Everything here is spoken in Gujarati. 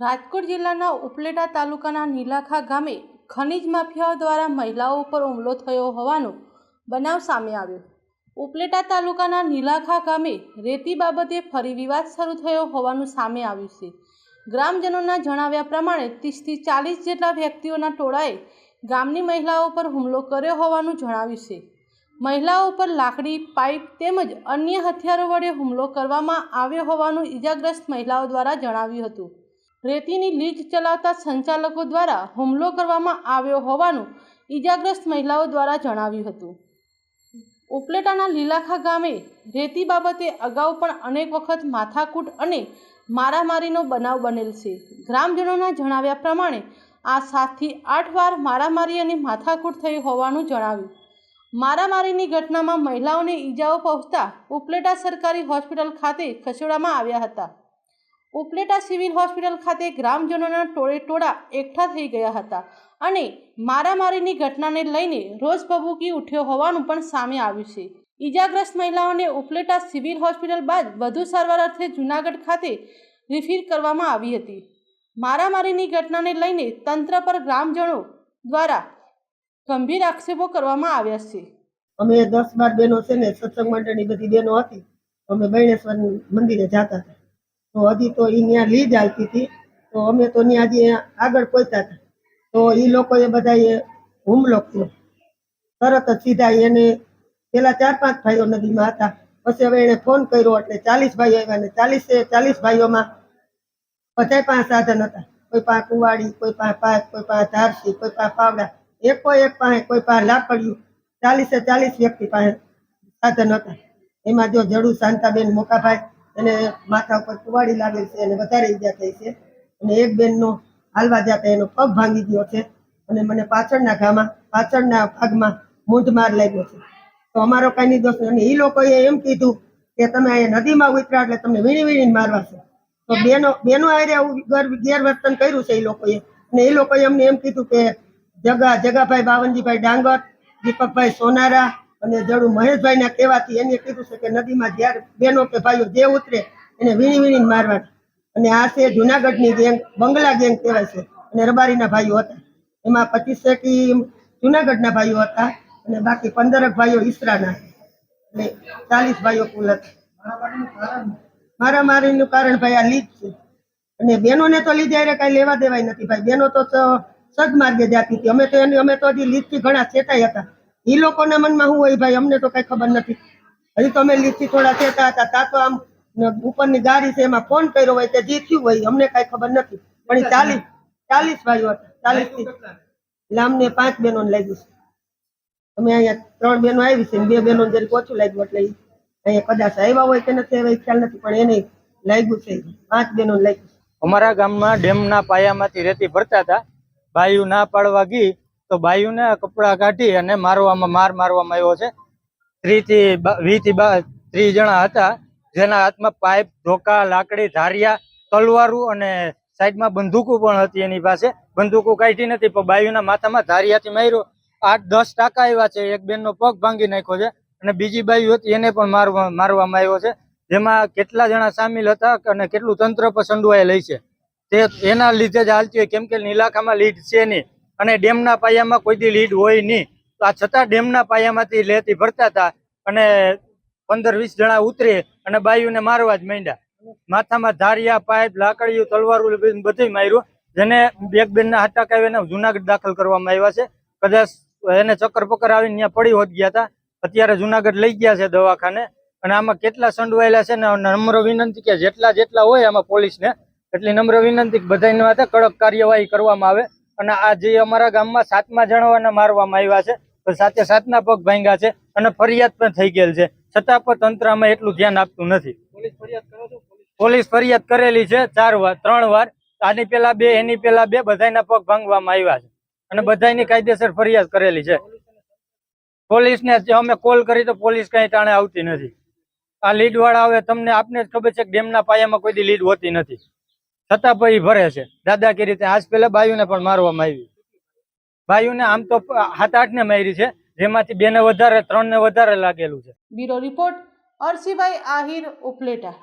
રાજકોટ જિલ્લાના ઉપલેટા તાલુકાના નીલાખા ગામે ખનીજ માફિયાઓ દ્વારા મહિલાઓ ઉપર હુમલો થયો હોવાનો બનાવ સામે આવ્યો. ઉપલેટા તાલુકાના નીલાખા ગામે રેતી બાબતે ફરી વિવાદ શરૂ થયો હોવાનું સામે આવ્યું છે. ગ્રામજનોના જણાવ્યા પ્રમાણે ત્રીસથી ચાલીસ જેટલા વ્યક્તિઓના ટોળાએ ગામની મહિલાઓ પર હુમલો કર્યો હોવાનું જણાવ્યું છે. મહિલાઓ પર લાકડી, પાઇપ તેમજ અન્ય હથિયારો વડે હુમલો કરવામાં આવ્યો હોવાનું ઈજાગ્રસ્ત મહિલાઓ દ્વારા જણાવ્યું હતું. રેતીની લીજ ચલાવતા સંચાલકો દ્વારા હુમલો કરવામાં આવ્યો હોવાનું ઈજાગ્રસ્ત મહિલાઓ દ્વારા જણાવ્યું હતું. ઉપલેટાના લીલાખા ગામે રેતી બાબતે અગાઉ પણ અનેક વખત માથાકૂટ અને મારામારીનો બનાવ બનેલ છે. ગ્રામજનોના જણાવ્યા પ્રમાણે, આ સાતથી આઠ વાર મારામારી અને માથાકૂટ થઈ હોવાનું જણાવ્યું. મારામારીની ઘટનામાં મહિલાઓને ઈજાઓ પહોંચતા ઉપલેટા સરકારી હોસ્પિટલ ખાતે ખસેડવામાં આવ્યા હતા. ઉપલેટા સિવિલ હોસ્પિટલ ખાતે ગ્રામજનોના ટોળે ટોળા એકઠા થઈ ગયા હતા અને મારામારીની ઘટનાને લઈને રોજ ભભૂકી ઉઠ્યો હોવાનું પણ સામે આવ્યું છે. ઈજાગ્રસ્ત મહિલાઓને ઉપલેટા સિવિલ હોસ્પિટલ બાદ વધુ સારવાર અર્થે જૂનાગઢ ખાતે રિફીર કરવામાં આવી હતી. મારામારીની ઘટનાને લઈને તંત્ર પર ગ્રામજનો દ્વારા ગંભીર આક્ષેપો કરવામાં આવ્યા છે. અમે દસ બાર બહેનો છે ને સત્સંગ મંડળની બધી બહેનો હતી. અમે બૈણેશ્વર મંદિરે જતા હતા. તો હજી તો એ ત્યાં લીજ આવતી હતી. તો અમે તો ત્યાં હજી આગળ પહોંચ્યા હતા. તો એ લોકોએ બધાએ હુમલો કર્યો. તરત જ સીધા એને પેલા ચાર પાંચ ભાઈઓ નદીમાં હતા. પછી હવે એને ફોન કર્યો એટલે ચાલીસ ભાઈઓ આવ્યા ને ચાલીસે ચાલીસ ભાઈઓમાં બધા પાંચ સાધન હતા. કોઈ પાસે કુવાડી, કોઈ પાંચ પાક કોઈ પાંચ ધારસી, કોઈ પાંચ પાવડા એકો એક પાસે કોઈ પાસે લાકડ્યું. ચાલીસે ચાલીસ વ્યક્તિ પાસે સાધન હતા. એમાં જો જડુ શાંતાબેન મોકાભાઈ એને માથા ઉપર કુવાડી લાગેલ છે અને વધારે ઈજા થઈ છે. અને એક બેનનો હાલવા જતા એનો પગ ભાંગી ગયો છે અને મને પાછળના ઘામાં, પાછળના ભાગમાં મૂંઢ માર લાગ્યો છે. તો અમારો કાંઈ નહીં દોસ્તો અને એ લોકોએ એમ કીધું કે તમે અહીંયા નદીમાં ઉતરા એટલે તમને વીણી વીણીને મારવા છે. તો બેનો બેનો આરે આવું ગેર- ગેરવર્તન કર્યું છે એ લોકોએ. અને એ લોકોએ અમને એમ કીધું કે જગા, જગાભાઈ બાવનજીભાઈ ડાંગર, દીપકભાઈ સોનારા અને મહેશભાઈ ના કહેવાથી એને કીધું છે કે નદીમાં જ્યારે બેનો કે ભાઈઓ જે ઉતરે, એને વીણી વીણીને મારવા અને આ છે જુનાગઢની ગેંગ, બંગલા ગેંગ કહેવાય છે. અને રબારીના ભાઈઓ હતા. એમાં પચીસ જુનાગઢ જુનાગઢના ભાઈઓ હતા અને બાકી પંદરક ભાઈઓ ઈસરાના. એટલે ચાલીસ ભાઈઓ કુલ હતા. મારામારીનું કારણ ભાઈ આ લીધ છે. અને બહેનોને તો લીધે એટલે કાંઈ લેવા દેવાય નથી ભાઈ. બહેનો તો સદમાર્ગે જાતી હતી. અમે તો એની, અમે તો હજી લીધથી ઘણા ચેતાઈ હતા. એ લોકોના મનમાં શું હોય ભાઈ? અમને તો કઈ ખબર નથી. હજી તો અમે લીજથી થોડા થતા હતા, તા તો આમ ઉપરની ગાડી છે, એમાં ફોન કર્યો હોય તે જે હોય, અમને કઈ ખબર નથી. પણ ચાલીસ ચાલીસ ભાઈઓ હતા, ચાલીસથી. લામને પાંચ બહેનો લાગ્યું છે. અમે અહીંયા ત્રણ બહેનો આવી છે બે બહેનો જરીક ઓછું લાગ્યું એટલે અહીંયા કદાચ આવ્યા હોય કે નથી આવ્યા ખ્યાલ નથી, પણ એને લાગ્યું છે, પાંચ બહેનો લાગ્યું અમારા ગામમાં ડેમના પાયામાંથી રેતી ભરતા હતા. ભાઈઓ ના પાડવા ગઈ તો બાયુને કપડા કાઢી અને મારવામાં માર મારવામાં આવ્યો છે. ત્રીથી થી વી થી ત્રીસ જણા હતા, જેના હાથમાં પાઇપ, ધોકા, લાકડી, ધારિયા, તલવારું અને સાઈડમાં બંદૂકો પણ હતી એની પાસે. બંદૂકો કાઢી નથી, પણ બાયુના માથામાં ધારિયાથી માર્યો. આઠ દસ ટાકા આવ્યા છે, એક બેનનો પગ ભાંગી નાખ્યો છે અને બીજી બાયુ હતી, એને પણ મારવા, મારવામાં આવ્યો છે. જેમાં કેટલા જણા સામેલ હતા અને કેટલું તંત્ર પર લઈ છે. તે, એના લીધે જ હાલતી હોય, કેમ કે નીલાખામાં લીડ છે નહીં. અને ડેમના પાયામાં કોઈ દી લીડ હોય નહીં. તો આ છતાં ડેમના પાયામાંથી લેતી ભરતા હતા અને પંદર વીસ જણા ઉતરે અને બાયુને મારવા જ માંડ્યા. માથામાં ધારિયા, પાઇપ, લાકડીયું, તલવારું બધું માર્યું, જેને બેગ બેનના હાથ ટાંકાવીને જુનાગઢ દાખલ કરવામાં આવ્યા છે. કદાચ એને ચક્કર પકર આવીને ત્યાં પડી હોત ગયા હતા. અત્યારે જુનાગઢ લઈ ગયા છે દવાખાને અને આમાં કેટલા સંડવાયેલા છે ને નમ્ર વિનંતી કે જેટલા જેટલા હોય આમાં પોલીસને, એટલી નમ્ર વિનંતી બધાની માટે કડક કાર્યવાહી કરવામાં આવે. અને આ જે અમારા ગામમાં સાતમા જણાવાના મારવામાં આવ્યા છે તો સાથે સાતના પગ ભાંગ્યા છે અને ફરિયાદ પણ થઈ ગયેલ છે. છતાં પણ તંત્ર એટલું ધ્યાન આપતું નથી. પોલીસ ફરિયાદ કરેલી છે ચાર વાર ત્રણ વાર. આની પેલા બે એની પેલા બે બધાના પગ ભાંગવામાં આવ્યા છે. અને બધાની કાયદેસર ફરિયાદ કરેલી છે. પોલીસને અમે કોલ કરી તો પોલીસ કઈ ટાણે આવતી નથી. આ લીડ વાળા હવે તમને આપને જ ખબર છે કે ડેમના પાયામાં કોઈ લીડ હોતી નથી. છતાં પણ એ ભરે છે. દાદાગીરી રીતે આજ પેલા બાયુને પણ મારવામાં આવી. બાયુને આમ તો સાત આઠ ને મારી છે, જેમાંથી બે ને વધારે ત્રણ ને વધારે લાગેલું છે. Bureau report Arsibhai Ahir Upleta.